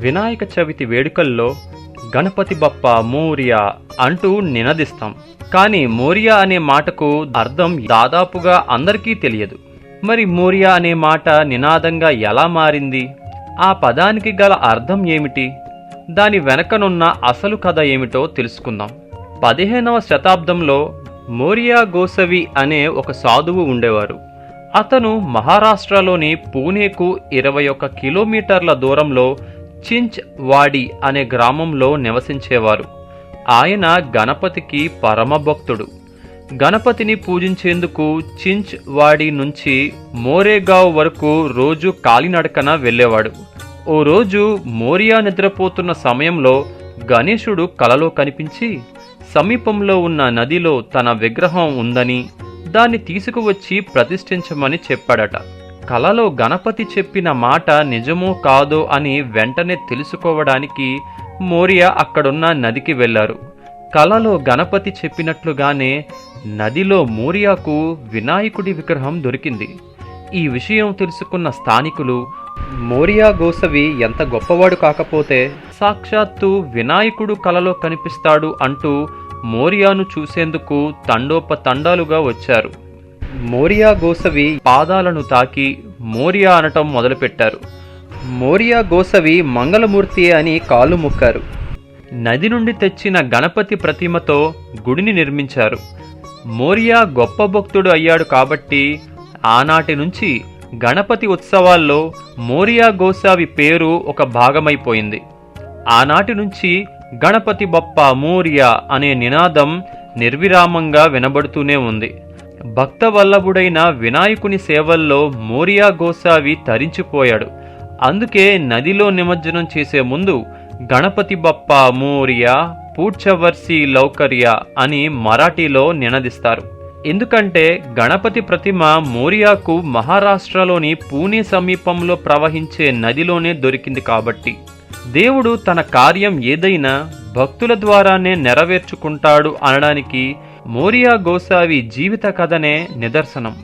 వినాయక చవితి వేడుకల్లో గణపతి బప్ప మోరియా అంటూ నినదిస్తాం. కానీ మోరియా అనే మాటకు అర్థం దాదాపుగా అందరికీ తెలియదు. మరి మోరియా అనే మాట నినాదంగా ఎలా మారింది? ఆ పదానికి గల అర్థం ఏమిటి? దాని వెనకనున్న అసలు కథ ఏమిటో తెలుసుకుందాం. పదిహేనవ శతాబ్దంలో మోరియా గోసవి అనే ఒక సాధువు ఉండేవారు. అతను మహారాష్ట్రలోని పూణేకు ఇరవై ఒక్క కిలోమీటర్ల దూరంలో చించ్ వాడి అనే గ్రామంలో నివసించేవారు. ఆయన గణపతికి పరమభక్తుడు. గణపతిని పూజించేందుకు చించ్ వాడి నుంచి మోరేగావ్ వరకు రోజు కాలినడకన వెళ్ళేవాడు. ఓ రోజు మోరియా నిద్రపోతున్న సమయంలో గణేశుడు కలలో కనిపించి సమీపంలో ఉన్న నదిలో తన విగ్రహం ఉందని దాన్ని తీసుకువచ్చి ప్రతిష్ఠించమని చెప్పాడట. కలలో గణపతి చెప్పిన మాట నిజమో కాదో అని వెంటనే తెలుసుకోవడానికి మోరియా అక్కడున్న నదికి వెళ్ళారు కలలో గణపతి చెప్పినట్లుగానే నదిలో మోరియాకు వినాయకుడి విగ్రహం దొరికింది. ఈ విషయం తెలుసుకున్న స్థానికులు మోరియా గోసవి ఎంత గొప్పవాడు కాకపోతే సాక్షాత్తు వినాయకుడు కలలో కనిపిస్తాడు అంటూ మోరియాను చూసేందుకు తండోపతండాలుగా వచ్చారు. మోరియా గోసవి పాదాలను తాకి మోరియా అనటం మొదలుపెట్టారు. మోరియా గోసవి మంగళమూర్తి అని కాలు మొక్కారు. నది నుండి తెచ్చిన గణపతి ప్రతిమతో గుడిని నిర్మించారు. మోరియా గొప్ప భక్తుడు అయ్యాడు కాబట్టి ఆనాటి నుంచి గణపతి ఉత్సవాల్లో మోరియా గోసావి పేరు ఒక భాగమైపోయింది. ఆనాటి నుంచి గణపతి బప్ప మోరియా అనే నినాదం నిర్విరామంగా వినబడుతూనే ఉంది. భక్తవల్లభుడైన వినాయకుని సేవల్లో మోరియా గోసావి తరించిపోయాడు. అందుకే నదిలో నిమజ్జనం చేసే ముందు గణపతి బప్ప మోరియా పూడ్చవర్సి లౌకర్య అని మరాఠీలో నినదిస్తారు. ఎందుకంటే గణపతి ప్రతిమ మోరియాకు మహారాష్ట్రలోని పూణే సమీపంలో ప్రవహించే నదిలోనే దొరికింది కాబట్టి. దేవుడు తన కార్యం ఏదైనా భక్తుల ద్వారానే నెరవేర్చుకుంటాడు అనడానికి మోరియా గోసావి జీవిత కథనే నిదర్శనం.